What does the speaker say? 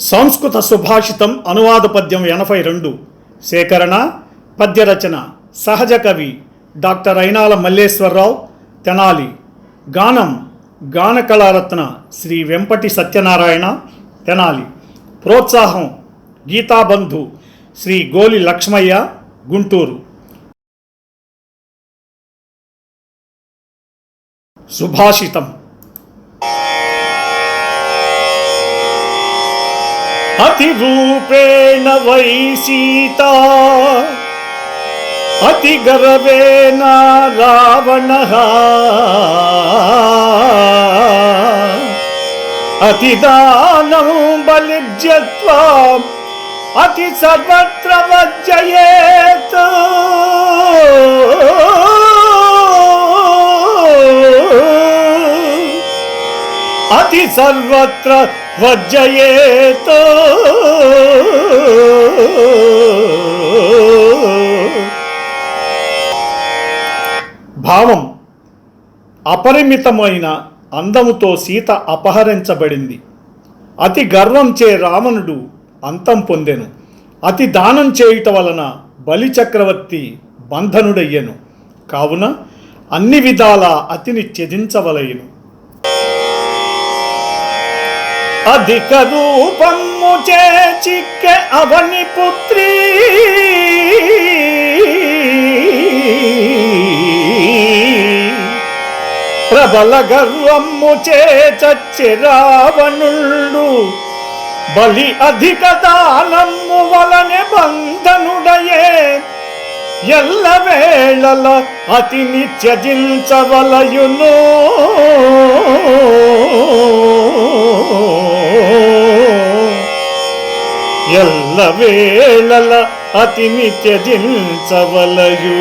సంస్కృత సుభాషితం అనువాద పద్యం ఎనభై రెండు. సేకరణ పద్యరచన సహజ కవి డాక్టర్ అయినాల మల్లేశ్వరరావు తెనాలి. గానం గానకళారత్న శ్రీ వెంపటి సత్యనారాయణ తెనాలి. ప్రోత్సాహం గీతాబంధు శ్రీ గోలి లక్ష్మయ్య గుంటూరు. సుభాషితం. अतिरूपेण वै सीता। अतिगर्वेण रावणः। अति सर्वत्र अतिसर्वत्र अति सर्वत्र వజ్జయేతో భావం అపరిమితమైన అందముతో సీత అపహరించబడింది. అతి గర్వంచే రావణుడు అంతం పొందెను. అతి దానం చేయుట వలన బలి చక్రవర్తి బంధనుడయ్యెను. కావున అన్ని విధాల అతిని త్యజించవలయను అధిక రూపము చేచిక్క అవని పుత్రి. ప్రబల గర్వము చేచచ్చి రావణుళ్ళు బలి అధిక దానము వలనే బంధనుడయే. ఎల్ల వేళల అతిని త్యజించవలయును ఎల్ల వేళల అతిని త్యజించవలయు